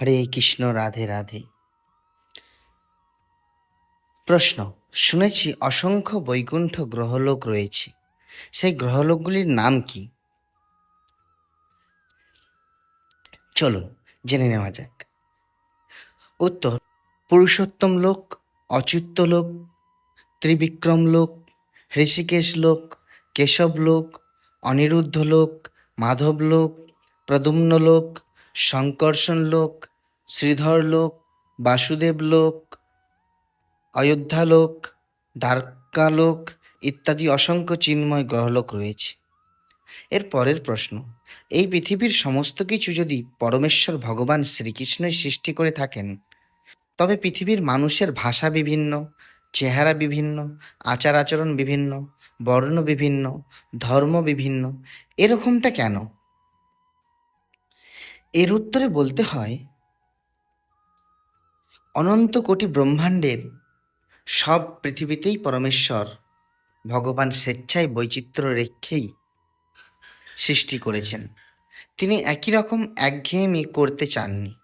হরে কৃষ্ণ, রাধে রাধে। প্রশ্ন, শুনেছি অসংখ্য বৈকুণ্ঠ গ্রহলোক রয়েছে। সেই গ্রহলোকগুলির নাম কি? চলুন, জেনে নেওয়া যাক। উত্তর, পুরুষোত্তম লোক, অচ্যুত লোক, ত্রিবিক্রম লোক ঋষিকেশ লোক, কেশব লোক, অনিরুদ্ধ লোক, মাধব লোক প্রদুম্ন লোক শঙ্কর্ষণ লোক, শ্রীধর লোক, বাসুদেব লোক, অযোধ্যা অযোধ্যালোক দ্বারকালোক ইত্যাদি অসংখ্য চিন্ময় গ্রহলোক রয়েছে। এর পরের প্রশ্ন, এই পৃথিবীর সমস্ত কিছু যদি পরমেশ্বর ভগবান শ্রীকৃষ্ণই সৃষ্টি করে থাকেন, তবে পৃথিবীর মানুষের ভাষা বিভিন্ন, চেহারা বিভিন্ন, আচার আচরণ বিভিন্ন, বর্ণ বিভিন্ন, ধর্ম বিভিন্ন, এরকমটা কেন? এর উত্তরে বলতে হয়, অনন্ত কোটি ব্রহ্মাণ্ডের সব পৃথিবীতেই পরমেশ্বর ভগবান স্বেচ্ছায় বৈচিত্র্য রেখেই সৃষ্টি করেছেন। তিনি একই রকম একঘেয়েমি করতে চাননি।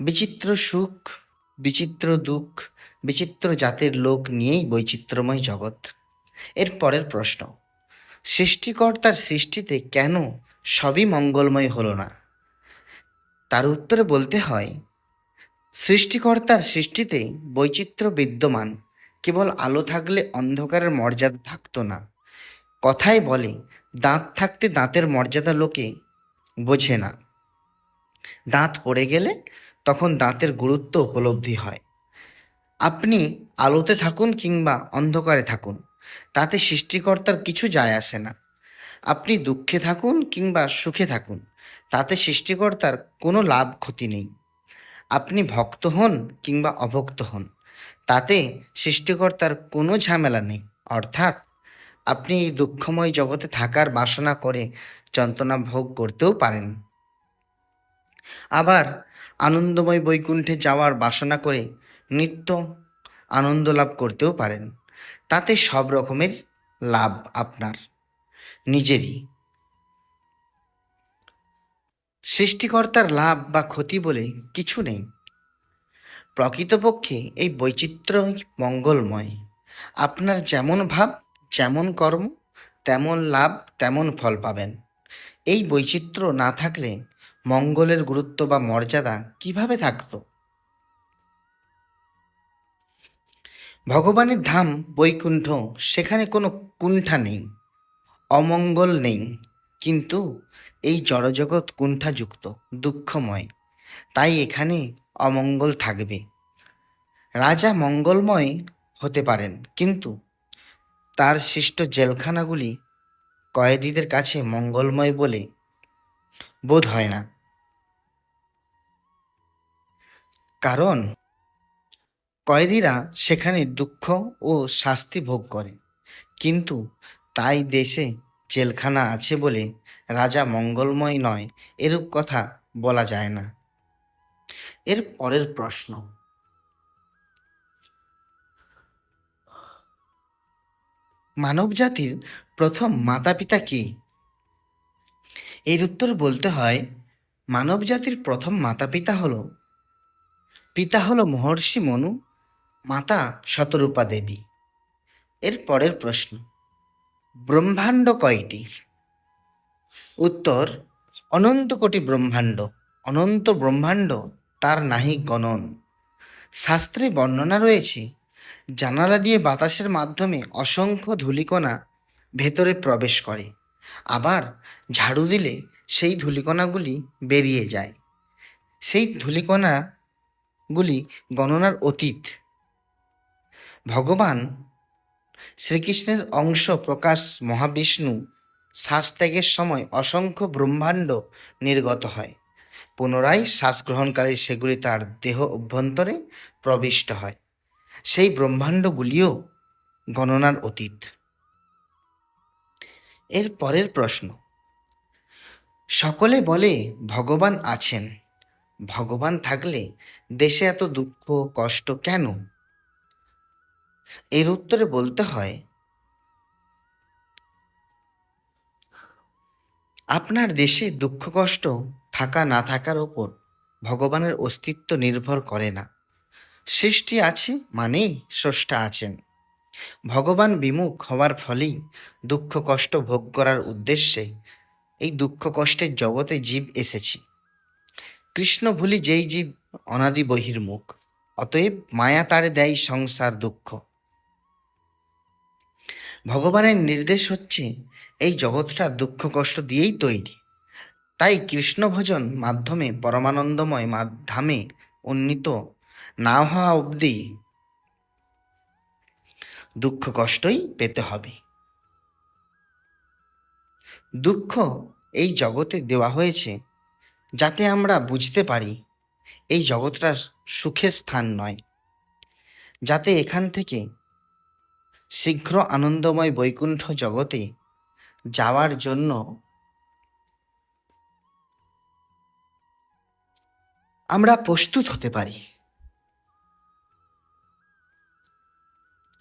বিচিত্র সুখ, বিচিত্র দুঃখ, বিচিত্র জাতের লোক নিয়েই বৈচিত্র্যময় জগৎ। এর পরের প্রশ্ন, সৃষ্টিকর্তার সৃষ্টিতে কেন সবই মঙ্গলময় হলো না? তার উত্তরে বলতে হয়, সৃষ্টিকর্তার সৃষ্টিতে বৈচিত্র্য বিদ্যমান, কেবল আলো থাকলে অন্ধকারের মর্যাদা থাকতো না কথায় বলে, দাঁত থাকতে দাঁতের মর্যাদা লোকে বোঝে না। দাঁত পড়ে গেলে তখন দাঁতের গুরুত্ব উপলব্ধি হয়। আপনি আলোতে থাকুন কিংবা অন্ধকারে থাকুন, তাতে সৃষ্টিকর্তার কিছু যায় আসে না। আপনি দুঃখে থাকুন কিংবা সুখে থাকুন। তাতে সৃষ্টিকর্তার কোনো লাভ ক্ষতি নেই। আপনি ভক্ত হন কিংবা অভক্ত হন, তাতে সৃষ্টিকর্তার কোনো ঝামেলা নেই। অর্থাৎ আপনি এই দুঃখময় জগতে থাকার বাসনা করে যন্ত্রণা ভোগ করতেও পারেন। আবার আনন্দময় বৈকুণ্ঠে যাওয়ার বাসনা করে নিত্য আনন্দ লাভ করতেও পারেন। তাতে সব রকমের লাভ আপনার, নিজেরই। সৃষ্টিকর্তার লাভ বা ক্ষতি বলে কিছু নেই। প্রকৃতপক্ষে এই বৈচিত্র্যই মঙ্গলময়। আপনার যেমন ভাব, যেমন কর্ম, তেমন লাভ, তেমন ফল পাবেন। এই বৈচিত্র্য না থাকলে মঙ্গলের গুরুত্ব বা মর্যাদা কীভাবে থাকতো? ভগবানের ধাম বৈকুণ্ঠ, সেখানে কোনো কুণ্ঠা নেই, অমঙ্গল নেই। কিন্তু এই জড়জগৎ কুণ্ঠাযুক্ত, দুঃখময়। তাই এখানে অমঙ্গল থাকবে। রাজা মঙ্গলময় হতে পারেন, কিন্তু তার সৃষ্ট জেলখানাগুলি কয়েদিদের কাছে মঙ্গলময় বলে বোধ হয় না। কারণ কয়েদিরা সেখানে দুঃখ ও শাস্তি ভোগ করে, কিন্তু তাই দেশে জেলখানা আছে বলে রাজা মঙ্গলময় নয়, এরূপ কথা বলা যায় না। এর পরের প্রশ্ন। মানব জাতির প্রথম মাতা পিতা কি? এর উত্তর বলতে হয় মানব জাতির প্রথম মাতা পিতা হলো পিতা হলো মহর্ষি মনু, মাতা শতরূপা দেবী। এর পরের প্রশ্ন। ব্রহ্মাণ্ড কয়টি? উত্তর, অনন্ত কোটি ব্রহ্মাণ্ড। অনন্ত ব্রহ্মাণ্ড, তার নাহি গণন। শাস্ত্রে বর্ণনা রয়েছে, জানালা দিয়ে বাতাসের মাধ্যমে অসংখ্য ধূলিকণা ভেতরে প্রবেশ করে। আবার ঝাড়ু দিলে সেই ধূলিকণাগুলি বেরিয়ে যায়। সেই ধূলিকণাগুলি গণনার অতীত। ভগবান শ্রীকৃষ্ণের অংশ প্রকাশ মহাবিষ্ণু শ্বাস ত্যাগের সময় অসংখ্য ব্রহ্মাণ্ড নির্গত হয়। পুনরায় শ্বাস গ্রহণকালে সেগুলি তার দেহ অভ্যন্তরে প্রবিষ্ট হয়। সেই ব্রহ্মাণ্ডগুলিও গণনার অতীত। এর পরের প্রশ্ন। সকলে বলে ভগবান আছেন। ভগবান থাকলে দেশে এত দুঃখ, কষ্ট কেন? এর উত্তরে বলতে হয়, আপনার দেশে দুঃখ, কষ্ট থাকা, না থাকার ওপর ভগবানের অস্তিত্ব নির্ভর করে না। সৃষ্টি আছে মানেই স্রষ্টা আছেন। ভগবান বিমুখ হওয়ার ফলেই দুঃখ, কষ্ট ভোগ করার উদ্দেশ্যে এই দুঃখ, কষ্টের জগতে জীব এসেছি। কৃষ্ণ ভুলি যেই জীব অনাদি বহির্মুখ, অতএব মায়া তার দেয় সংসার দুঃখ। ভগবানের নির্দেশ হচ্ছে এই জগৎটা দুঃখ কষ্ট দিয়েই তৈরি। তাই কৃষ্ণ ভজন মাধ্যমে পরমানন্দময় মাধ্যমে উন্নীত না হওয়া অবধি দুঃখ কষ্টই পেতে হবে। দুঃখ এই জগতে দেওয়া হয়েছে যাতে আমরা বুঝতে পারি এই জগৎটা সুখের স্থান নয়। যাতে এখান থেকে শীঘ্র আনন্দময় বৈকুণ্ঠ জগতে যাওয়ার জন্য আমরা প্রস্তুত হতে পারি।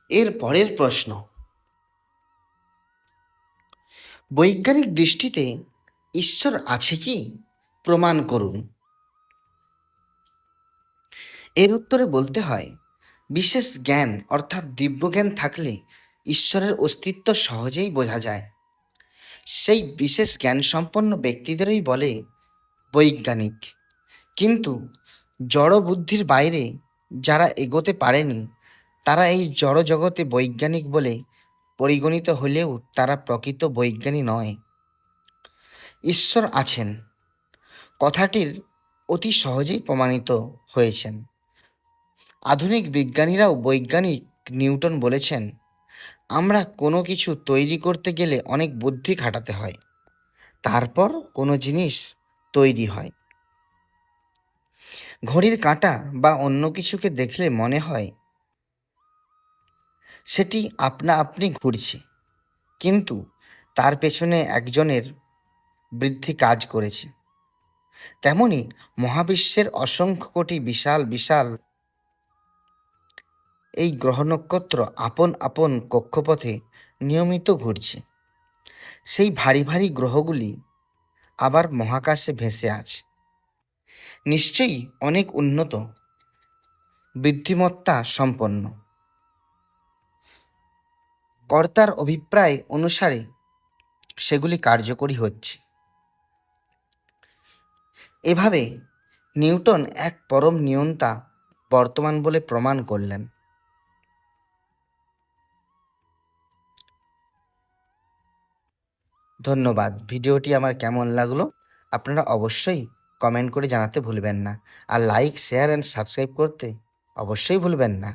এর পরের প্রশ্ন। বৈজ্ঞানিক দৃষ্টিতে ঈশ্বর আছে কি? প্রমাণ করুন। এর উত্তরে বলতে হয় বিশেষ জ্ঞান, অর্থাৎ দিব্যজ্ঞান থাকলে ঈশ্বরের অস্তিত্ব সহজেই বোঝা যায়। সেই বিশেষ জ্ঞান সম্পন্ন ব্যক্তিদেরই বলে বৈজ্ঞানিক। কিন্তু জড় বুদ্ধির বাইরে যারা এগোতে পারেনি, তারা এই জড় জগতে বৈজ্ঞানিক বলে পরিগণিত হলেও তারা প্রকৃত বৈজ্ঞানিক নয়। ঈশ্বর আছেন। কথাটির অতি সহজেই প্রমাণিত হয়েছেন। আধুনিক বিজ্ঞানীরাও বৈজ্ঞানিক নিউটন বলেছেন, আমরা কোনো কিছু তৈরি করতে গেলে অনেক বুদ্ধি খাটাতে হয়, তারপর কোনো জিনিস তৈরি হয়। ঘড়ির কাঁটা বা অন্য কিছুকে দেখলে মনে হয়, সেটি আপনা আপনি ঘুরছে। কিন্তু তার পেছনে একজনের বৃদ্ধি কাজ করেছে। তেমনি মহাবিশ্বের অসংখ্য কোটি বিশাল বিশাল এই গ্রহ নক্ষত্র আপন আপন কক্ষপথে নিয়মিত ঘুরছে। সেই ভারী ভারী গ্রহগুলি আবার মহাকাশে ভেসে আছে নিশ্চয়ই অনেক উন্নত, বুদ্ধিমত্তা সম্পন্ন। কর্তার অভিপ্রায় অনুসারে সেগুলি কার্যকরী হচ্ছে। এভাবে নিউটন এক পরম নিয়ন্তা বর্তমান বলে প্রমাণ করলেন। ধন্যবাদ। ভিডিওটি আমার কেমন লাগল আপনারা অবশ্যই কমেন্ট করে জানাতে ভুলবেন না। আর লাইক শেয়ার অ্যান্ড সাবস্ক্রাইব করতে অবশ্যই ভুলবেন না।